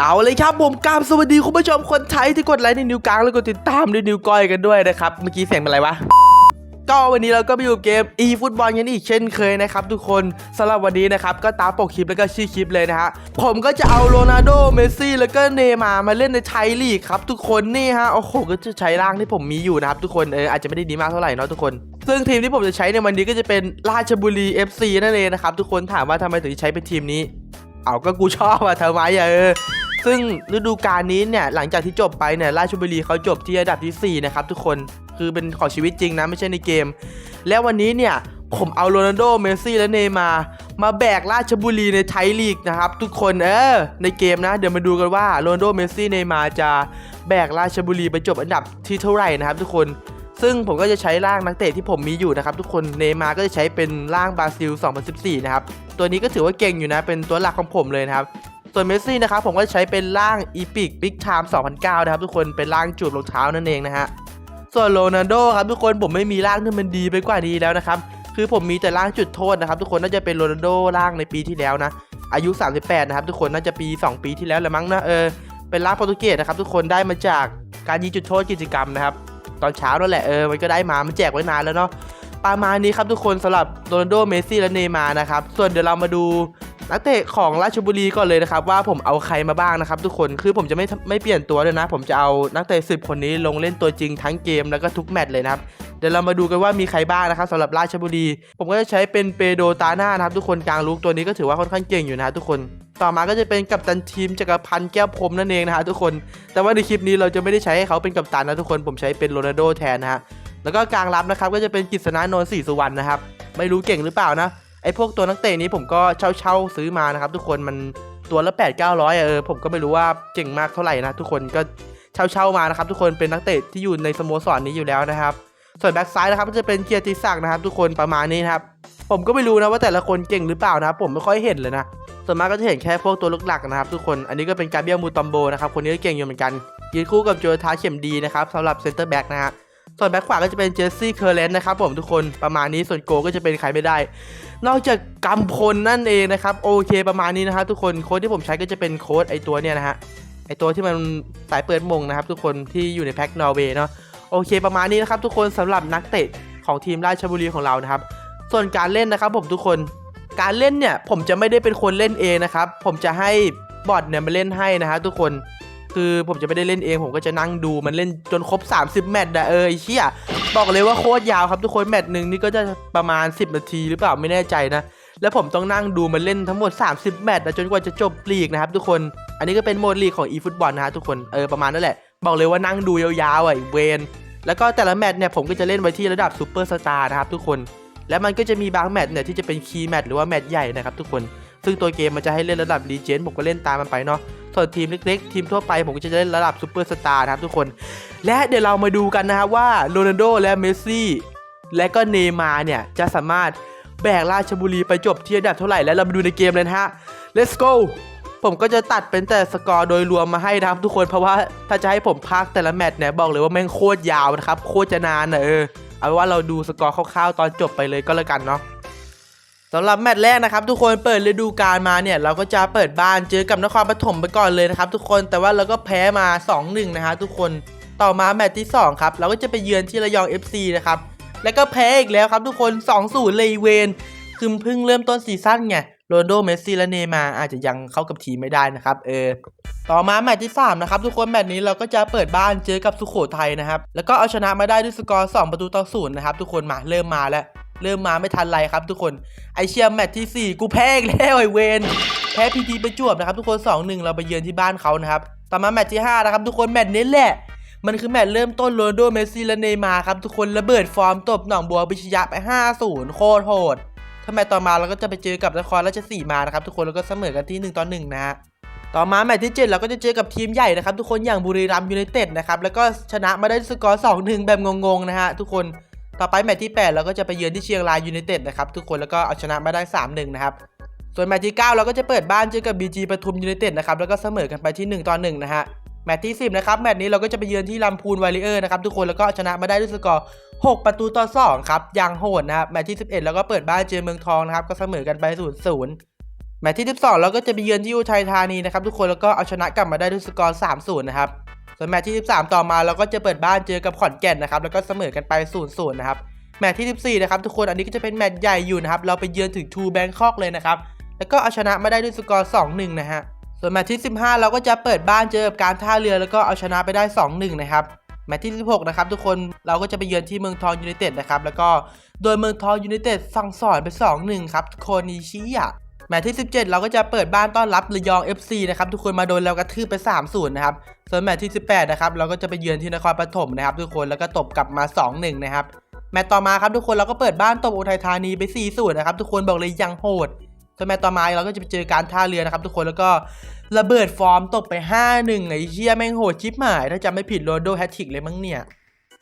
เอาเลยครับผมกราบสวัสดีคุณผู้ชมคนไทยที่กดไลค์ในนิ้วกลางแล้วกดติดตามด้วยนิ้วก้อยกันด้วยนะครับ เมื่อกี้เสียงเป็นอะไรวะก็วันนี้เราก็มาอยู่เกม e ฟุตบอลกันอีกเช่นเคยนะครับทุกคนสำหรับวันนี้นะครับก็ตามปกคลิปแล้วก็ชื่อคลิปเลยนะฮะผมก็จะเอาโรนัลโดเมสซี่แล้วก็เนย์มามาเล่นในไทยลีกครับทุกคนนี่ฮะโอ้โหก็จะใช้ร่างที่ผมมีอยู่นะครับทุกคนเอออาจจะไม่ได้ดีมากเท่าไหร่เนาะทุกคน ซึ่งทีมที่ผมจะใช้ในวันนี้ก็จะเป็นราชบุรี FC นั่นเองนะครับทุกคนถามว่าทำไมถึงใช้เป็นทีมนี้ เอาก็กูชอบอะทำไมอะเออซึ่งฤดูกาลนี้เนี่ยหลังจากที่จบไปเนี่ยราชบุรีเขาจบที่อันดับทีสี่4 นะครับทุกคนคือเป็นของชีวิตจริงนะไม่ใช่ในเกม แล้ววันนี้เนี่ยผมเอาโรนัลโดเมสซี่และเนย์มา มาแบกราชบุรีในไทยลีกนะครับ ทุกคนเออในเกมนะ เดี๋ยวมาดูกันว่าโรนัลโดเมสซี่เนย์มาจะแบกราชบุรีไปจบอันดับที่เท่าไหร่นะครับทุกคน ซึ่งผมก็จะใช้ร่างนักเตะที่ผมมีอยู่นะครับทุกคนเนมาร์ก็จะใช้เป็นร่างบราซิล 2014 นะครับ ตัวนี้ก็ถือว่าเก่งอยู่นะ เป็นตัวหลักของผมเลยนะครับ ส่วนเมสซี่นะครับผมก็จะใช้เป็นร่างอีพิกบิ๊กไทม์2009 นะครับทุกคนเป็นร่างจูบรองเท้านั่นเองนะฮะส่วนโรนัลโดครับทุกคนผมไม่มีร่างที่มันดีไปกว่านี้แล้วนะครับคือผมมีแต่ร่างจุดโทษนะครับทุกคนน่าจะเป็นโรนัลโดร่างในปีที่แล้วนะอายุ 38 นะครับทุกคนน่าจะปี 2 ปีที่แล้วแหละมั้งนะเออเป็นร่างโปรตุเกสนะครับทุกคนได้มาจากการยิงจุดโทษกิจกรรมนะครับ ตอนเช้านั่นแหละเออมันก็ได้มา มันแจกไว้นานแล้วเนาะประมาณนี้ครับทุกคนสำหรับโรนัลโดเมสซี่และเนย์มาร์นะครับ ส่วนเดี๋ยวเรามาดูนักเตะของราชบุรีก่อนเลยนะครับ ว่าผมเอาใครมาบ้างนะครับ ทุกคนคือผมจะไม่ไม่เปลี่ยนตัวเลยนะ ผมจะเอานักเตะสิบคนนี้ลงเล่นตัวจริงทั้งเกมแล้วก็ทุกแมตช์เลยนะครับเดี๋ยวเรามาดูกันว่ามีใครบ้างนะครับสำหรับราชบุรี ผมก็จะใช้เป็นเปโดตาน่านะครับ ทุกคนกลางลุกตัวนี้ก็ถือว่าค่อนข้างเก่งอยู่นะทุกคน ต่อมาก็จะเป็นกัปตันทีมจักรพันธ์แก้วพรมนั่นเองนะฮะทุกคน แต่ว่าในคลิปนี้เราจะไม่ได้ใช้ให้เขาเป็นกัปตันนะทุกคนผมใช้เป็นโรนัลโดแทนนะฮะแล้วก็กลางรับนะครับก็จะเป็นกิษณานนท์ศรีสุวรรณนะครับไม่รู้เก่งหรือเปล่านะไอ้พวกตัวนักเตะนี้ผมก็เช่าเช่าซื้อมานะครับทุกคนมันตัวละ 8 9 0 0เออผมก็ไม่รู้ว่าเก่งมากเท่าไหร่นะทุกคนก็เช่าเช่ามานะครับทุกคนเป็นนักเตะที่อยู่ในสโมสรนนี้อยู่แล้วนะครับส่วนแบ็กซ้ายนะครับก็จะเป็นเกียรติศักดิ์นะครับทุกคนประมาณนี้นะครับ ผมก็ไม่รู้นะว่าแต่ละคนเก่งหรือเปล่านะครับผมไม่ค่อยเห็นเลยนะส่วนมากก็จะเห็นแค่พวกตัวหลักๆนะครับทุกคนอันนี้ก็เป็นการเบียมูตอมโบนะครับคนนี้ก็เก่งอยู่เหมือนกันยืนคู่กับโจทาเข็มดีนะครับสำหรับเซนเตอร์แบ็กนะฮะส่วนแบ็กขวาก็จะเป็นเจสซี่เคอร์เลนนะครับผมทุกคนประมาณนี้ส่วนโกก็จะเป็นใครไม่ได้ นอกจากกำพลนั่นเองนะครับโอเคประมาณนี้นะครับทุกคนโค้ดที่ผมใช้ก็จะเป็นโค้ดไอตัวเนี่ยนะฮะไอตัวที่มันสายเปิดมงนะครับทุกคนที่อยู่ในแพ็กนอร์เวย์เนาะโอเคประมาณนี้นะครับทุกคนสำหรับนักเตะของทีมราชบุรีของเรานะครับ ส่วนการเล่นนะครับผมทุกคน การเล่นเนี่ยผมจะไม่ได้เป็นคนเล่นเองนะครับ ผมจะให้บอทเนี่ยมาเล่นให้นะครับทุกคนคือผมจะไม่ได้เล่นเอง ผมก็จะนั่งดูมันเล่นจนครบ 30 แมตช์อะเออไอ้เชี่ยบอกเลยว่าโคตรยาวครับทุกคนแมตช์หนึ่งนี่ก็จะประมาณ 10 นาทีหรือเปล่าไม่แน่ใจนะ แล้วผมต้องนั่งดูมันเล่นทั้งหมด 30 แมตช์นะจนกว่าจะจบลีกนะครับทุกคน อันนี้ก็เป็นโหมดลีกของ eFootball นะฮะทุกคนเออประมาณนั่นแหละ บอกเลยว่านั่งดูยาวๆอะเวนแล้วก็แต่ละแมตช์เนี่ยผมก็จะเล่นไว้ที่ระดับซูเปอร์สตาร์นะครับทุกคน แล้วมันก็จะมีบางแมตช์เนี่ยที่จะเป็นคีย์แมตช์หรือว่าแมตช์ใหญ่นะครับทุกคน ซึ่งตัวเกมมันจะให้เล่นระดับรีเจนผมก็เล่นตามมันไปเนาะส่วนทีมเล็กๆ ทีมทั่วไปผมก็จะเล่นระดับซูเปอร์สตาร์นะครับทุกคน และเดี๋ยวเรามาดูกันนะครับว่าโรนัลโดและเมสซี่และก็เนย์มาร์เนี่ยจะสามารถแบกราชบุรีไปจบที่อันดับเท่าไหร่แล้วเรามาดูในเกมเลยนะฮะ let's go ผมก็จะตัดเป็นแต่สกอร์โดยรวมมาให้นะครับทุกคนเพราะว่าถ้าจะให้ผมพากแต่ละแมตช์เนี่ยบอกเลยว่าแม่งโคตรยาวนะครับโคตรจะนานนะเออ เอาว่าเราดูสกอร์คร่าวๆตอนจบไปเลยก็แล้วกันเนาะสำหรับแมตช์แรกนะครับทุกคนเปิดฤดูกาลมาเนี่ยเราก็จะเปิดบ้านเจอกับนครปฐมไปก่อนเลยนะครับทุกคนแต่ว่าเราก็แพ้มา 2-1 นะฮะทุกคนต่อมาแมตช์ที่สองครับเราก็จะไปเยือนที่ระยอง FC นะครับแล้วก็แพ้อีกแล้วครับทุกคน 2-0 เลยเวนคือเพิ่งเริ่มต้นซีซั่นไงโรนลโดเมสซี่และเนย์มาอาจจะยังเข้ากับทีมไม่ได้นะครับเออ ต่อมาแมตช์ที่ 3 นะครับ ทุกคนแมตช์นี้เราก็จะเปิดบ้านเจอกับสุโขทัยนะครับ แล้วก็เอาชนะมาได้ด้วยสกอร์ 2 ประตูต่อศูนย์นะครับ ทุกคนมาเริ่มมาแล้ว เริ่มมาไม่ทันไรครับ ทุกคนไอเชียแมตช์ทีสี่4 กูแพ้แล้วไอเวนแพ้พีทีไปจวบนะครับ ทุกคน 2-1 เราไปเยือนที่บ้านเขานะครับต่อมาแมตช์ที่5นะครับทุกคนแมตช์นี้แหละมันคือแมตช์เริ่มต้นโรนโดเมสซี่และเนย์มาร์ครับทุกคนระเบิดฟอร์มตบหนองบัวพิชยะไป 5-0 โคตรโหดถ้าแมตช์ต่อมาเราก็จะไปเจอกับนครราชสีมานะครับทุกคนแล้วก็เสมอกันที่1ต่อ1นะฮะ ต่อมาแมตช์ที่ 7 เราก็จะเจอกับทีมใหญ่นะครับ ทุกคนอย่างบุรีรัมย์ยูไนเต็ดนะครับ แล้วก็ชนะมาได้ด้วยสกอร์2-1แบบงงๆนะฮะทุกคนต่อไปแมตช์ที่ 8 เราก็จะไปเยือนที่เชียงรายยูไนเต็ดนะครับทุกคนแล้วก็เอาชนะมาได้ 3-1 นะครับ ส่วนแมตช์ที่ 9 เราก็จะเปิดบ้านเจอกับ BG ปทุมยูไนเต็ดนะครับแล้วก็เสมอกันไปที่1ต่อ1นะฮะแมตช์ที่ 10 นะครับ แมตช์นี้เราก็จะไปเยือนที่ลำพูนไวเลเออร์นะครับทุกคนแล้วก็เอาชนะมาได้ด้วยสกอร์ 6 ประตูต่อ 2 ครับยังโหดนะครับแมตช์ที่ 11 แล้วก็เปิดบ้านเจอเมืองทองนะครับก็เสมอกันไป0 0 แมตช์ที่ 12 เราก็จะไปเยือนที่อุทัยธานีนะครับทุกคนแล้วก็เอาชนะกลับมาได้ด้วยสกอร์3-0 นะครับส่วนแมตช์ที่ 13 ต่อมาเราก็จะเปิดบ้านเจอกับขอนแก่นนะครับแล้วก็เสมอกันไป 0-0 นะครับแมตช์ที่ 14 นะครับทุกคนอันนี้ก็จะเป็นแมตช์ใหญ่อยู่นะครับเราไปเยือนถึงทูแบงคอกเลยนะครับแล้วก็เอาชนะมาได้ด้วยสกอร์ 2-1 นะฮะส่วนแมตช์ที่ 15 เราก็จะเปิดบ้านเจอกับการท่าเรือแล้วก็เอาชนะไปได้ 2-1 นะครับแมตช์ที่ 16 นะครับทุกคนเราก็จะไปเยือนที่เมืองทองยูไนเต็ดนะครับแล้วก็โดยเมืองทองยูไนเต็ดสั่งสอนไป 2-1 ครับทุกคนนีชี้อะ มตช์ที่ 17 เราก็จะเปิดบ้านต้อนรับระยอง FC นะครับทุกคนมาโดนเรากระทืบไป 3-0 นะครับ ส่วนแมตช์ที่ 18 นะครับเราก็จะไปเยือนที่นครปฐมนะครับทุกคนแล้วก็ตบกลับมา 2-1 นะครับแมตช์ต่อมาครับทุกคนเราก็เปิดบ้านตบอุทัยธานีไป4-0นะครับทุกคนบอกเลยยังโหดส่วนแมตช์ต่อมาเราก็จะไปเจอการท่าเรือนะครับทุกคนแล้วก็ระเบิดฟอร์มตบไป 5-1ไอ้เชี่ยแม่งโหดชิบหาย ถ้าจำไม่ผิดโรนโดแฮตทริกเลยมั้งเนี่ย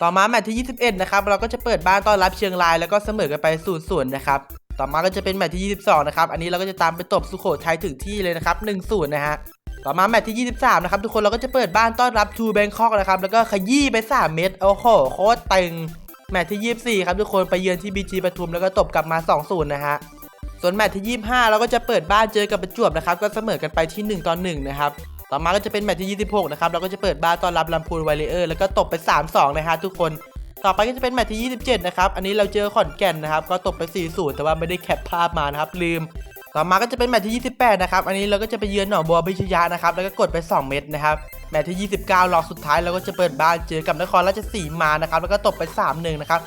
ต่อมาแมตช์ที่ 21 นะครับ เราก็จะเปิดบ้านต้อนรับเชียงรายแล้วก็เสมอกันไป0-0นะครับ ต่อมาก็จะเป็นแมตช์ที่ 22 นะครับ อันนี้เราก็จะตามไปตบสุโขทัยถึงที่เลยนะครับ1-0นะฮะต่อมาแมตช์ที่ 23 นะครับ ทุกคนเราก็จะเปิดบ้านต้อนรับทูแบงคอกนะครับ แล้วก็ขยี้ไป 3 เม็ดโอ้โหโคตรตึงแมตช์ที่ 24 ครับทุกคนไปเยือนที่บีจีปทุมแล้วก็ตบกลับมา 2-0 นะฮะส่วนแมตช์ที่ 25 เราก็จะเปิดบ้านเจอกับประจวบนะครับ ก็เสมอกันไปที่ 1ต่อ1นะครับต่อมาก็จะเป็นแมตช์ที่ 26 นะครับเราก็จะเปิดบ้านต้อนรับลำพูนไวเลเออร์แล้วก็ตบไป 3-2 นะฮะทุกคน ต่อไปก็จะเป็นแมตช์ที่ 27 นะครับ อันนี้เราเจอขอนแก่นนะครับ ก็ตบไป 4-0 แต่ว่าไม่ได้แคปภาพมานะครับ ลืม ต่อมาก็จะเป็นแมตช์ที่ 28 นะครับ อันนี้เราก็จะไปเยือนหนองบัวพิชยานะครับ แล้วก็กดไป 2 เม็ดนะครับ แมตช์ที่ 29 รอบสุดท้ายเราก็จะเปิดบ้านเจอกับนครราชสีมานะครับ แล้วก็ตบไป 3-1 นะครับ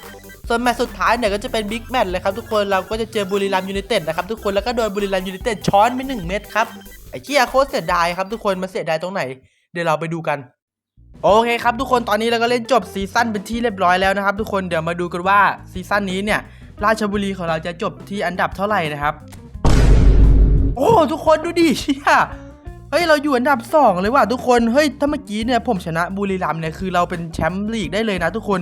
ส่วนแมตช์สุดท้ายเนี่ยก็จะเป็นบิ๊กแมตช์เลยครับทุกคน เราก็จะเจอบุรีรัมย์ยูไนเต็ดนะครับทุกคน แล้วก็โดนบุรีรัมย์ยูไนเต็ดช้อนไป1เม็ดครับ ไอ้เชี่ยโคตรเสียดายครับทุกคนมาเสียดายตรงไหน เดี๋ยวเราไปดูกัน โอเคครับทุกคนตอนนี้เราก็เล่นจบซีซั่นเป็นที่เรียบร้อยแล้วนะครับทุกคนเดี๋ยวมาดูกันว่าซีซั่นนี้เนี่ยราชบุรีของเราจะจบที่อันดับเท่าไหร่นะครับ โอ้ทุกคนดูดิเชี่ยเฮ้ยเราอยู่อันดับ 2 เลยว่ะทุกคนเฮ้ยถ้าเมื่อกี้เนี่ยผมชนะบุรีรัมย์เนี่ยคือเราเป็นแชมป์ลีกได้เลยนะทุกคน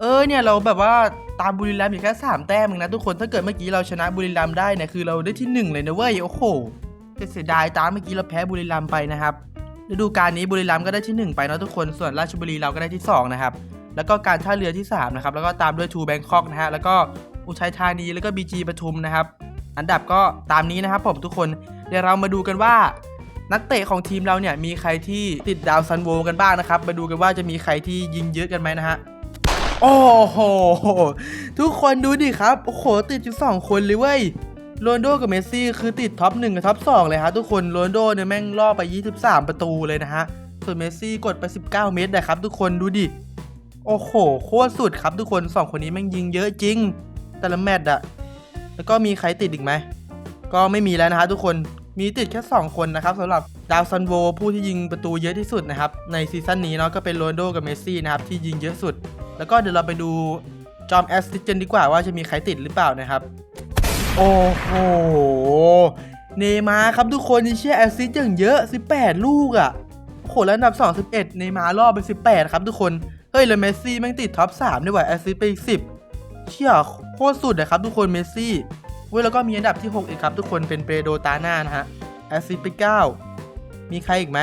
เออเนี่ยเราแบบว่าตามบุรีรัมย์อยู่แค่สามแต้มเองนะทุกคนถ้าเกิดเมื่อกี้เราชนะบุรีรัมย์ได้เนี่ยคือเราได้ที่หนึ่งเลยนะเว้ยโอ้โหแต่เสียดายตามเมื่อกี้เราแพ้บุรีรัมย์ไปนะครับ ฤดูกาลนี้บุรีรัมย์ก็ได้ที่หนึ่งไปนะทุกคน ส่วนราชบุรีเราก็ได้ที่สองนะครับ แล้วก็การท่าเรือที่สามนะครับ แล้วก็ตามด้วยทูแบงคอกนะฮะ แล้วก็อุทัยธานี แล้วก็บีจีปทุมนะครับ อันดับก็ตามนี้นะครับผมทุกคน เดี๋ยวเรามาดูกันว่า นักเตะของทีมเราเนี่ยมีใครที่ติดดาวซันโวกันบ้างนะครับ มาดูกันว่าจะมีใครที่ยิงเยอะกันไหมนะฮะ โอ้โห ทุกคนดูดิครับ โอ้โห ติดอยู่สองคนเลยเว้ย โรนโดกับเมสซี่คือติดท็อปหนึ่งกับท็อปสองเลยฮะทุกคนโรนโดเนี่ยแม่งล่อไป 23 ประตูเลยนะฮะ ส่วนเมสซี่กดไป 19 เมตรนะครับทุกคนดูดิ โอ้โห โคตรสุดครับทุกคนสองคนนี้แม่งยิงเยอะจริง แต่ละแมตช์อะแล้วก็มีใครติดอีกไหม ก็ไม่มีแล้วนะฮะทุกคนมีติดแค่ 2 คนนะครับสำหรับดาวซันโวผู้ที่ยิงประตูเยอะที่สุดนะครับ ในซีซั่นนี้เนาะก็เป็นโรนโดกับเมสซี่นะครับ ที่ยิงเยอะสุด แล้วก็เดี๋ยวเราไปดูจอมแอสซิสต์กันดีกว่าว่าจะมีใครติดหรือเปล่านะครับ โอ้โห เนมาครับทุกคนนี่เชื่อแอสซิสต์อย่างเยอะ 18 ลูกอะ่ะโหแล้วอันดับ 2 11 เนมาร์ล่อไป 18 ครับทุกคน เฮ้ย แล้วเมสซี่แม่งติดท็อป 3 ด้วยว่ะแอสซิสต์ไป 10 เชี่ยโคตรสุดนะครับทุกคนเมสซี่เว้ยแล้วก็มีอันดับที่ 6 อีกครับทุกคนเป็นเปโดตาน่านะฮะแอสซิสต์ไป 9 มีใครอีกไหม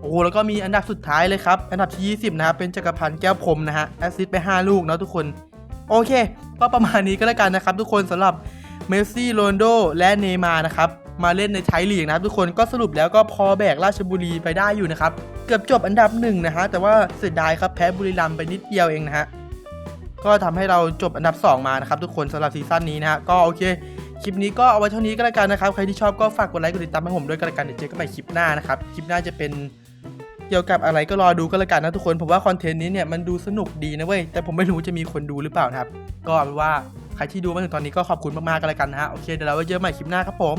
โอ้โหแล้วก็มีอันดับสุดท้ายเลยครับ อันดับที่ 20 นะครับเป็นจักรพันธ์แก้วพรมนะฮะแอสซิสต์ไป 5 ลูกเนาะทุกคน โอเค ก็ประมาณนี้ก็แล้วกันนะครับ ทุกคนสำหรับเมสซี่โรนโดและเนย์มาร์นะครับมาเล่นในไทยลีกนะครับทุกคนก็สรุปแล้วก็พอแบกราชบุรีไปได้อยู่นะครับ เกือบจบอันดับหนึ่งนะฮะแต่ว่าเสียดายครับแพ้บุรีรัมย์ไปนิดเดียวเองนะฮะก็ทำให้เราจบอันดับ 2 มานะครับทุกคนสำหรับซีซั่นนี้นะฮะก็โอเค คลิปนี้ก็เอาไว้เท่านี้ก็แล้วกันนะครับ ใครที่ชอบก็ฝากกดไลค์กดติดตามให้ผมด้วยก็แล้วกันเดี๋ยวเจอกันใหม่คลิปหน้านะครับ คลิปหน้าจะเป็น เกี่ยวกับอะไรก็รอดูก็แล้วกันนะทุกคนผมว่าคอนเทนต์นี้เนี่ยมันดูสนุกดีนะเว้ยแต่ผมไม่รู้จะมีคนดูหรือเปล่านะครับ ก็เป็นว่าใครที่ดูมาถึงตอนนี้ก็ขอบคุณมากๆกันแล้วกันนะฮะโอเคเดี๋ยวเราไว้เจอกันใหม่คลิปหน้าครับผม